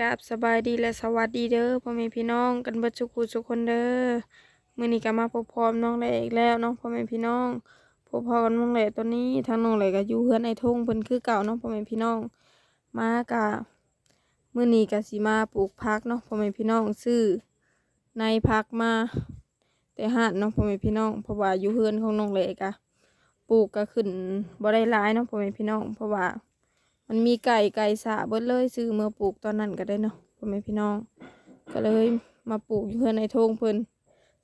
กราบสบายดีและสวัสดีเด้อพ่อแม่พี่น้องกันเบิดทุกคู่ทุกคนเด้อมื้อนี้ก็มาพบพร้อมน้องแหล่อีกแล้วน้องพ่อแม่พี่น้องพบพอกันน้องแหล่ตัวนี้ทางน้องแหล่ก็อยู่เฮือนไอ้ทงเพิ่นคือเก่าน้องพ่อแม่พี่น้องมากะมื้อนี้ก็สิมาปลูกผักเนาะพ่อแม่พี่น้องซื้อในผักมา แต่หาดเนาะพ่อแม่พี่น้องเพราะว่าอยู่เฮือนของน้องแหล่ก็ปลูกก็ขึ้นบ่ได้หลายเนาะพ่อแม่พี่น้องเพราะว่า มันมีไก่ไก่สาเบิดเลยซื้อเมื่อปลูกตอนนั้นก็ได้เนาะพ่อแม่พี่น้อง ก็เลยมาปลูกอยู่เพื่อนในทงเพิ่น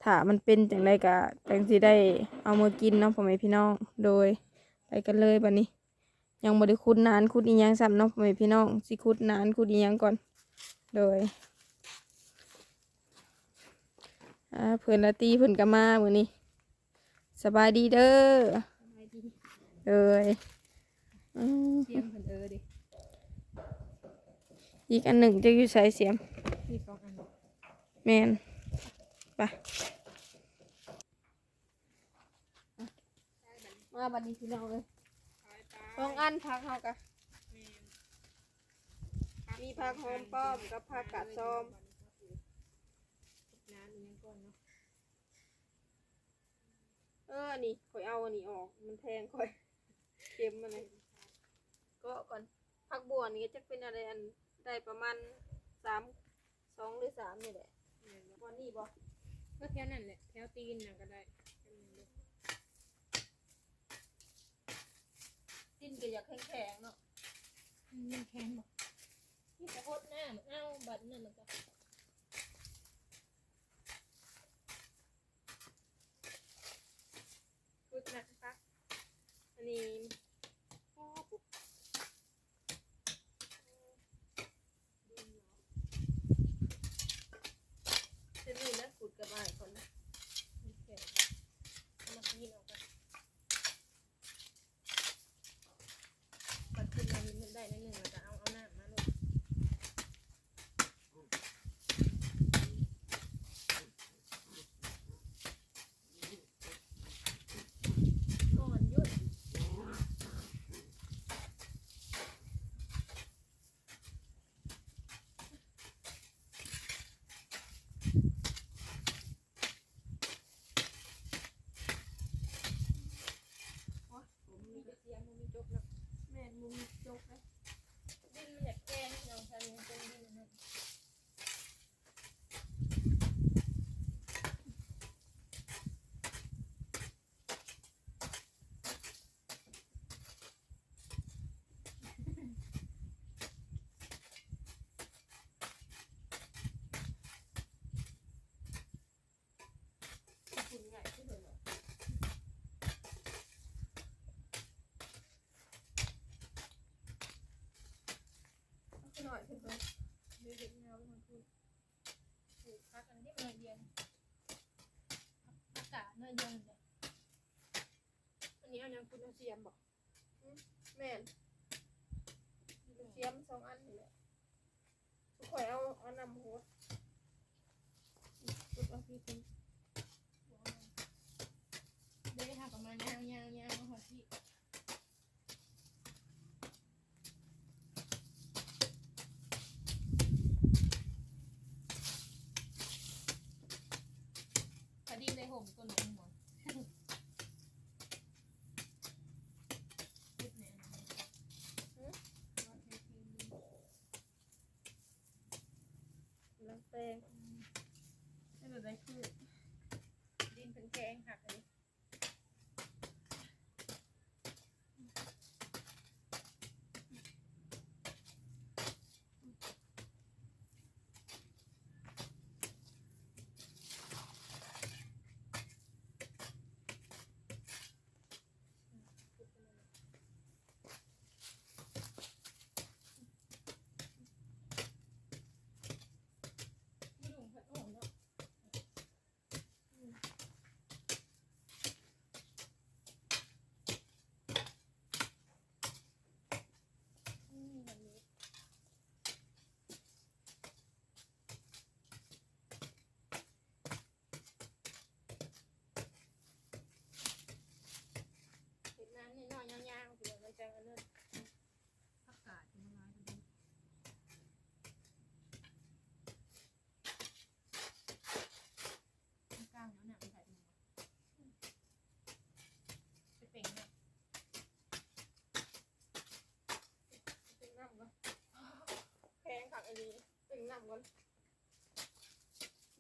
ถ้ามันเป็นจังไดก็จังสิได้เอามากินเนาะพ่อแม่พี่น้องโดยไปกันเลยบัดนี้ ยังบ่ได้ขุดนานขุดอีหยังซ้ำเนาะพ่อแม่พี่น้องสิขุดนานขุดอีหยังก่อน โดยอ่าเพิ่นละตีเพิ่นก็มามื้อนี้สบายดีเด้อเอ้ย อืมเสียมเพิ่นเออดิอีกอันหนึ่งจะอยู่ใส่เสียมมีสองอันแมนไปมาบันนี้พี่น้องเลยสองอันพักเฮากะมีผักหอมป้อมกับผักกาดซ้อมน้ำยังก่อนเนาะเอออันนี้ข่อยเอาอันนี้ออก มันแพงข่อยเค็มมันเลย ก็ก่อนผักบัวนี่จะเป็นอะไรอันได้ประมาณสามสองหรือสามนี่แหละวันนี้บ่ก็แถวนั่นแหละแถวตีนน่ะก็ได้สิ้นก็อยากแข็งๆเนาะมันแข็งบ่ที่จะหดหน้ามันเอาบัดนั่นมันก็ พุดนะคะอันนี้พ่อปุ๊บจะมีนะขุดกับอะไรก่อนนะ มีแข็งเอามาปีนออกกันปัดขึ้นมามันได้นิดนึงแล้วก็เอาเอาหน้ามาลงก่อนหยุด ผมมีแต่เสียงมันมีจกแล้วแม่นมันมีจกนะ ดินมันอยากแกงน้องชายมันเป็นดินนะ คุณใหญ่ที่สุดเลยเอาหน่อยขึ้นไป เดี๋ยวเด็กเงามันพูดปลูกพักอันที่มันเรียนอากาศเนื้อเย็นเลย อันนี้เอายัง คุณเอาเสียมบอกแม่นเสียมสองอันนี่แหละทุกข่อยเอาเอานำโหดพุดเอาพี่เป็น ได้ทำประมาณยาวยาวยาวหัวที่ พอดีเลยห่มตัวหนูหมดพุดเนี่ยนะว่าเทคนิคดี น้ำแตงไม่เป็นไรคือดินเป็นแกงหักเลย ดีตึงหนัำกวน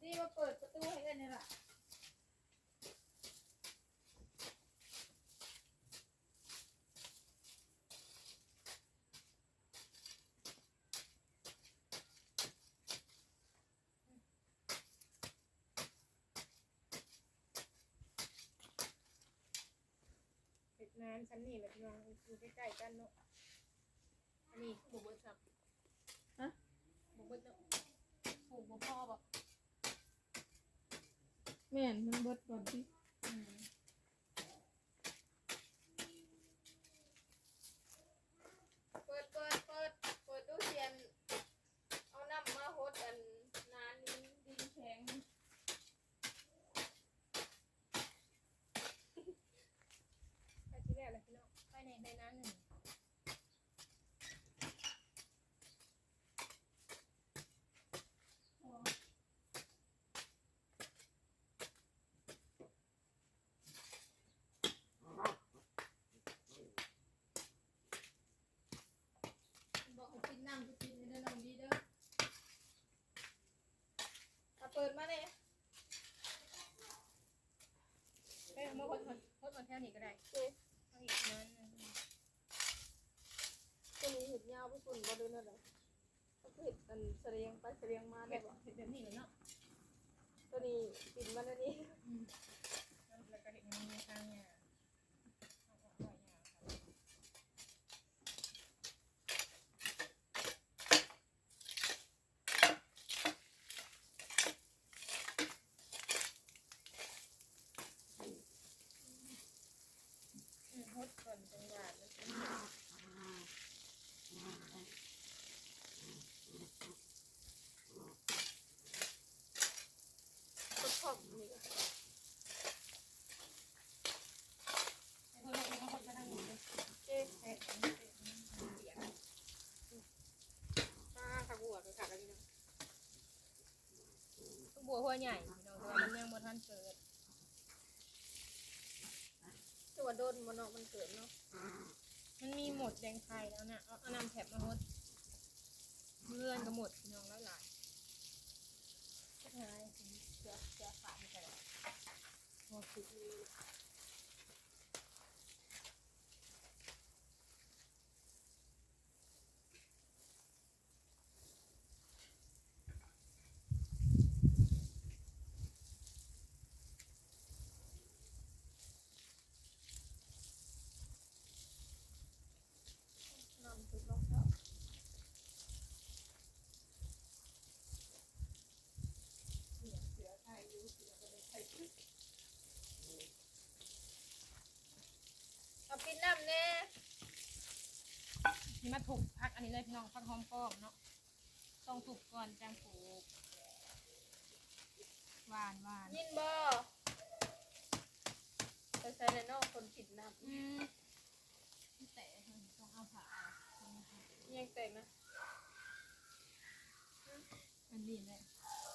นี่มาเปิดประตูให้กันนี่ล่ะน้ำชั้นนี่แหละพี่น้องอยู่ใกล้ๆกันเนาะอันนี้บุบเบิร์ดครับ บุบเบิดเนาะปลูกบ่พอบ่แม่นมันเบิดก่อนที่อืมเปิดเปิดเปิดเปิดตู้เทียน เอาน้ำมาหดอันนานดินดินแข็งไปที่แรกเลยพี่น้องไปในในนั้นหนึ่ง บอกให้กินน้ำก็กินเด้อน้องดีเด้อถ้าเปิดมาเนี่ยเอ้ยมาพดมาพดมาแค่นี้ก็ได้เจ๊เอาอีกนั้นหนึ่ง ตัวนี้เห็ดยาวไปฝุ่นบ่เดินอะไรก็เห็ด อันเสลียงไปเสลียงมาได้เก็บบ่เห็ดแบบนี้เลยเนาะตัวนี้ปิดมันอันนี้แล้วก็เห็ดมันมีทางเนี่ยเอาออกไว้เนี่ยครับอืมพดก่อนจังหวะแล้วก็ ก็ชอบนี่ก็ ไอ้พวกเราเอาคนมาทางนี้เลย เอ๊ะ เอ๊ะอันนี้เปียก อ่าขักหัวไปขักอะไรนะ ลูกบัวหัว ใหญ่พี่น้องแต่ว่ามันยังบ่ทันเกิดตัวาโดนมันเนาะมันเกิดเนาะมันมีหมดแดงไทยแล้วนะเอาเอานำแถบมาฮดเพื่อนก็หมดพี่น้องแล้วหลายสุดท้ายเสือเสือฝาดไปแล้วหมดสิดเลยนำสุดรองเท้าเสือเสือไทยอยู่เสือก็เลยไทยขึ้น เอาปิดน้ำแน่นี่มาถูกพักอันนี้เลยพี่น้องพักหอมป้อมเนาะต้องถูกก่อนจังปลูกหวานหวานยินบ่ไปใส่ในนอกคนปิดน้ำอืมแต่ต้องเอาผ้ายังแต่งนะมันดีเลย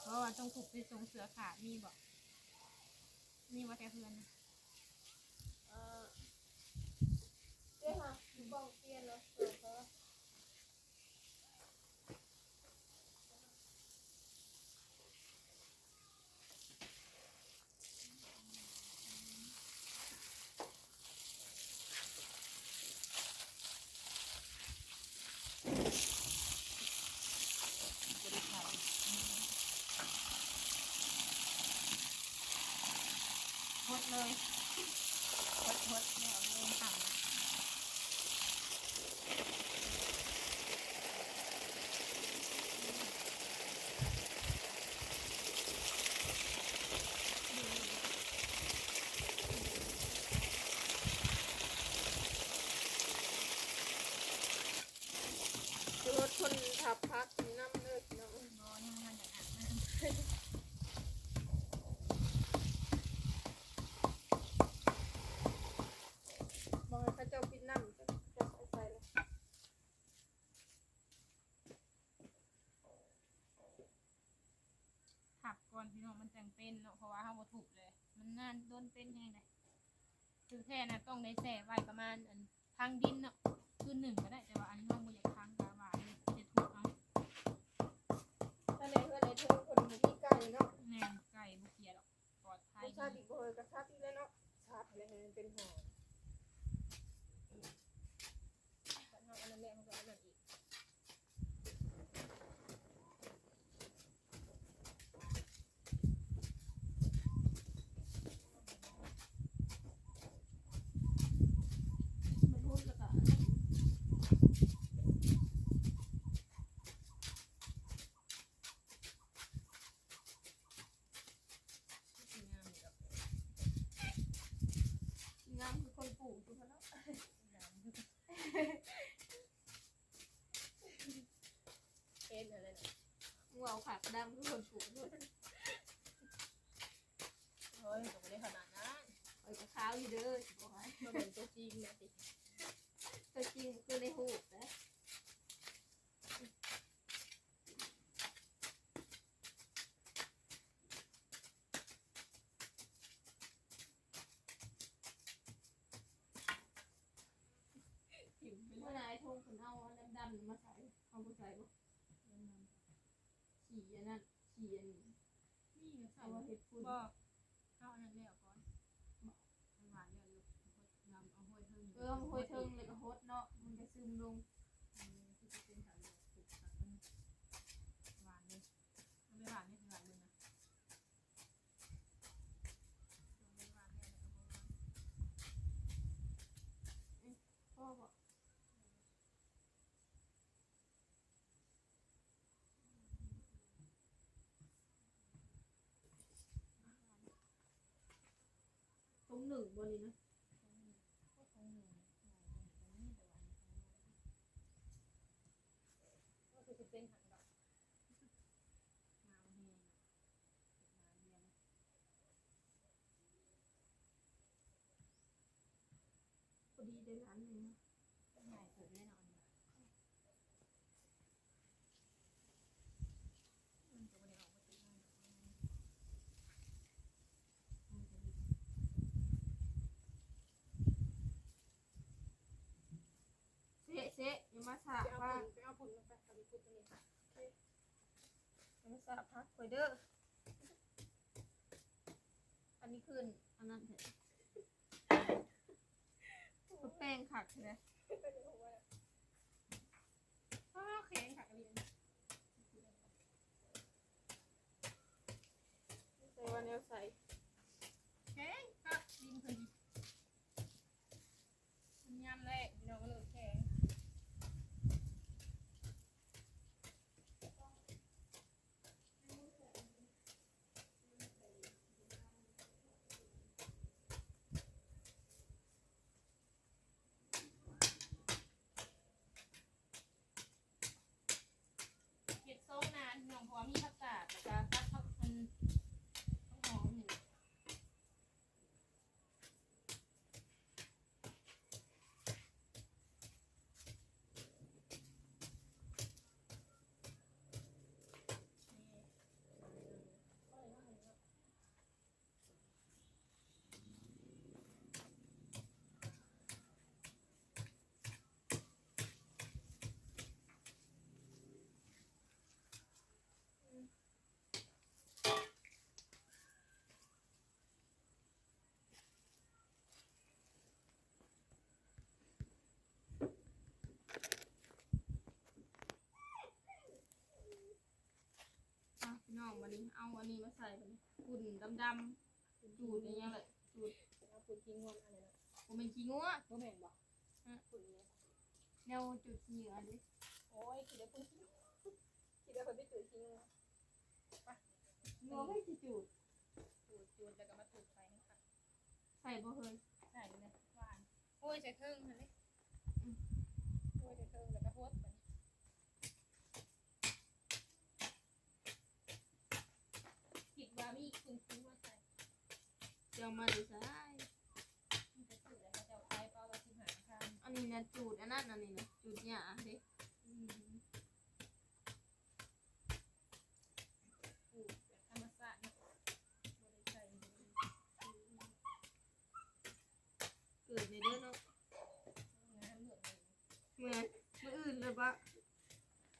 เพราะว่าต้องถูกไปทรงเสือขาดมีบอกมีว่าแต่เพื่อนนะ เอ่อเจ๊ค่ะมีบ้องเปลี่ยนเนาะเออเขา บริษัทพด เลยพดพดไม่เอาลงต่ำนะคือรถคนขับพักมีน้ำเลิกเนาะ นอนยังมันอย่างนั้นนะ บอกให้เขาเจ้าปิดน้ำจะจะใส่ใส่เลย ถักก่อนพี่น้องมันจังเป็นเนาะเพราะว่าเขาบ่ถูกเลย มันนานโดนเป็นยังไงคือแค่นะต้องได้แส่ไว้ประมาณอันทางดินเนาะคือหนึ่งก็ได้แต่ว่าอันนี้น้องบ่อยากทางกาหวานเลยจะถูกเอา ถ้าในเพื่อนในเธอคนมีไก่เนาะ แน่นไก่บุเกียหรอกปลอดภัย ไม่ชาติอีกบ่เลยกระชาติอีกเลยเนาะชาติอะไรให้มันเป็นห่อ แต่เอาอันนั้นแหละมันก็อันนั้นอีก เอ็นอะไรนะงูเอาขากดำทุกคนถูกด้วยเฮ้ยผมไม่ได้ขนาดนั้นเอ้ยกับข้าวอยู่เด้อสิบอกให้มาเป็นตัวจริงนะสิตัวจริงคือในหูปนะเมื่อนายทงคนเอาอันดำๆมาใส่เอาไปใส่บ่ ขี่อันนั้นขี่อันนี้นี่ก็ใส่เอาว่าเห็ดฝุ่นบอกเอาอันนั้นแล้วก่อนหวานเนี่ยลูกนำเอาห้อยเทิงเออมันค่อยเทิงเลยก็ฮดเนาะมันจะซึมลง ที่จะเป็นสารสุกสักมันหวานเลยมันไม่หวานนี่คือหวานเลยนะไม่หวานแน่แล้วก็บอกว่า พ่อบอกตรง หนึ่งบนนี้นะก็คือเป็นหันดอกมาแห้งมาเรียนพอดีได้ร้านหนึ่งนะใหญ่สุดแน่นอนมันจะไม่ได้ออกมาตีง่าย เสะเสะอย่า มาสาบไปเอาว่าผลไปเอาผลลงไปเอาไปพูดตรงนี้อย่ามาสาบพักไว้เด้อ อันนี้ขึ้น อันนั้นเถอะก็แป้งขัดเลยอ้าวแข็งค่ะกระเรียนใส่วันเดียวใส่ แข็งครับดินพอดีมันยำแรกพี่น้องก็เลยแข็ง เห็ดส้มนานพี่น้องเพราะว่ามีผักกาดแล้วก็ตัดผักมันต้องหอมอยู่อะพี่น้องวันนี้ เอาอันนี้มาใส่ไปฝุ่นดำๆจูดอย่างเงี้ยแหละจูดเอาปุ๋ยทิ้งงอนอะไรนะผมเป็นขี้งัวบ่แม่นบ่ปุ๋ยเนี่ยแนวจุดเหยื่อดิโอ้ยคิดว่าปุ๋ยทิ้งคิดว่าเพิ่นไปปุ๋ยทิ้งงัวไม่สิจุดจูดจูดแล้วก็มาถูกใส่ให้ค่ะใส่บ่เคยใส่เลยหวานโอ้ยใส่เครื่องมันเลยโอ้ยใส่เครื่องแล้วก็โพดไปคิดว่ามีคุณคุณมาใส่ เดี๋ยวมาดูใส่มันจะจูดแล้วก็จะเอาไปเป้าไว้ที่หางข้างอันนี้นะจูดอันนั้นอันนี้นะจูดหญ้าดิอืมปลูกแบบธรรมชาติเนาะบ่ได้ใส่บ่ได้ เกิดในเด้อเนาะ งานเหมือนเลย เหมือนมืออื่นเลยปะ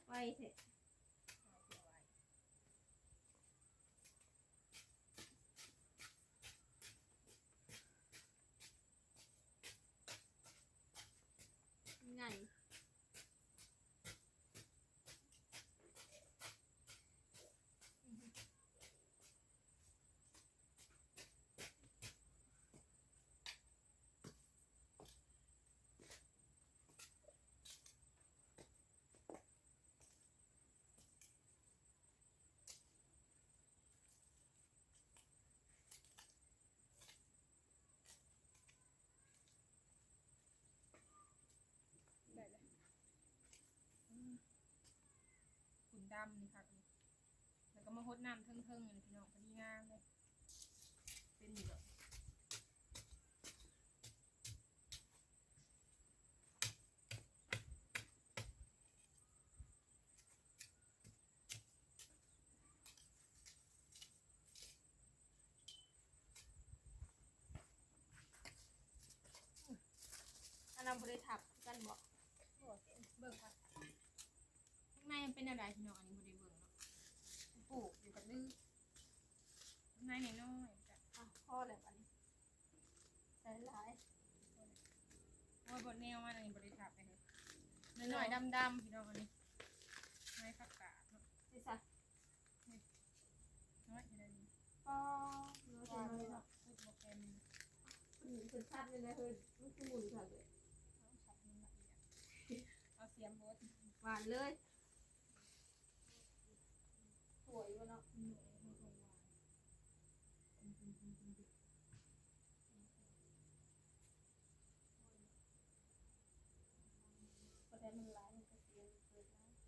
ไว้เถอะ หายตัวไว้ ไง ดำนี่ค่ะแล้วก็มาหดน้ำเทิงๆนี่พี่น้องพอดีงามเลยเป็นอยู่แบบอันนั้นบริถับกันบอก เบิ่งค่ะข้า งในมันเป็นอะไรพี่น้องอันนี้บ่ได้เบิ่งเนาะปลูกอยู่กับดื้อข้างในน้อยๆจ้ะอะพ่อเลยปันนี้ใส่หลายโอ้ยบดแนวมาอันนี้บ่ได้ทับไปเลยน้อยๆดำๆพี่น้องอันนี้ไม่คักกะเนาะนี่สักน้อยจะได้ดีป้อเนื้อว่าเต็มเลเลยยเนาะเนาะพูดบ่เป็นอืมเป็นชัดเลยนะเฮ้ยมันคือหมุนค่ะเลยเอาชัดนี่ละเอียดเอาเสียมบดหวานเลยสวยว่ะเนาะ หน่อยให้ลงวาง พอได้มันหลายมันก็เสียเกินแล้ว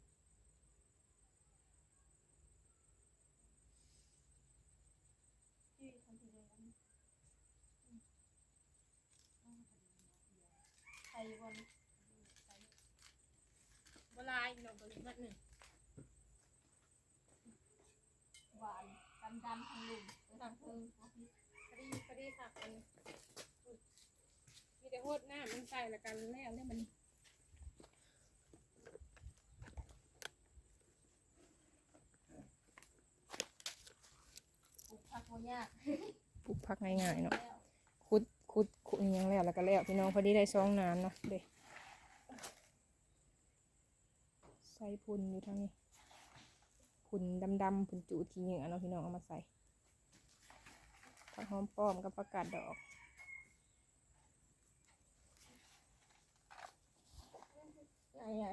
ที่ทำทีเดียวกัน ใส่บนบลายหน้องตัวนี้มัดหนึ่งหวานดำดำทางลุมทางเพิงพริกพอดีพอดีค่ะอันมีแต่โหดน้ำมันใส่ล้วกันแล้วเนี่ยมันปลูกผักโมยากปลูกผักง่ายๆเนาะ แล้วคุดคุดยังแล้วแล้วก็แล้วพี่น้องพอดีได้ซองน้ำเนาะเด้ใส่พุ่นอยู่ทางนี้พุ่นดำๆพุ่นจูทีเหงื่อเนาะพี่น้องเอามาใส่ผักหอมป้อมกับผักกาดดอกใหญ่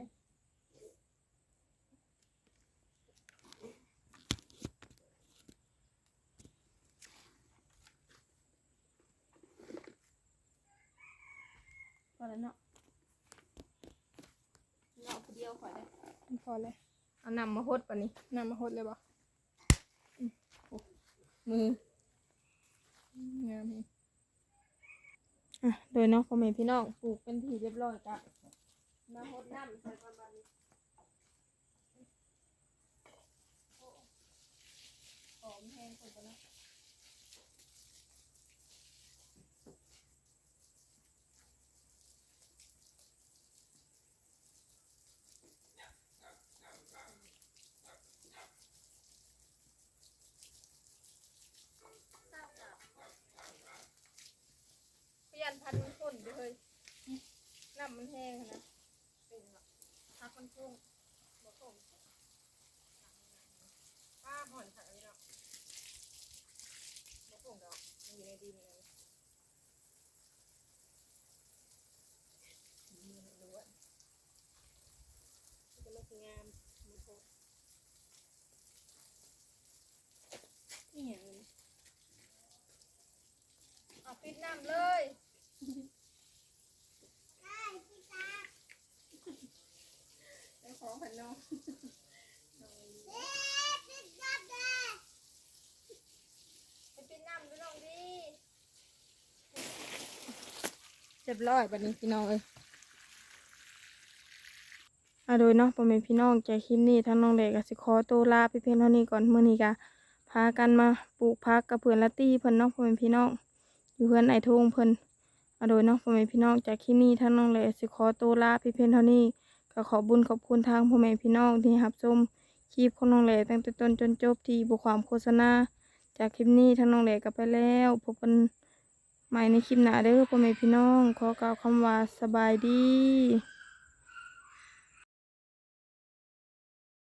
พอแล้วเนาะเนาะคนเดียวขอได้พอเลยเอานำมาหดปะนี้นำมาหดเลยบ่อืมโอ้มืองามนี่อะโดยเนาะพ่อแม่พี่น้องปลูกเป็นที่เรียบร้อยกะมาหดน้ำใส่ประมาณนี้หอมแห้งคนไปแล้ว เปลี่ยนพันธุ์มันข้นไปเลยน้ำมันแห้งนะ เป็นแบบพัก มันพุ่งบ่ต้มป้าห่อนค่ะพี่น้องบ่ปลูกดอกมันอยู่ในดินเลยมือล้วนมันจะไม่งามมือโคตรนี่เห็นเลยเอาปิดน้ำเลย เจ้าของพั น้องไปปิดน้ำด้วยน้องดีเรียบร้อยบัดนี้พี่น้องเอ้ยอะโดยเนาะพ่อแม่พี่น้องจากคลิปนี้ทั้งน้องเด็กก็สิขอตัวลาไปเพียงเท่านี้ก่อนมื้อนี้ก็พากันมาปลูกพักกับเพื่อนละตี้เพิ่นเนาะพ่อแม่พี่น้องอยู่เพื่อนไอทงเพิ่นอะโดยเนาะพ่อแม่พี่น้องจากคลิปนี้ทั้งน้องเด็กสิขอตัวลาไปเพียงเท่านี้ ก็ขอบุญขอบคุณทางพ่อแม่พี่น้องที่รับชมคลิปของน้องเล็กตั้งแต่ต้นจนจบที่บุความโฆษณา จากคลิปนี้ทางน้องเล็กก็ไปแล้วพบกันใหม่ในคลิปหน้าเด้อพ่อแม่พี่น้อง ขอกล่าวคำว่าสบายดี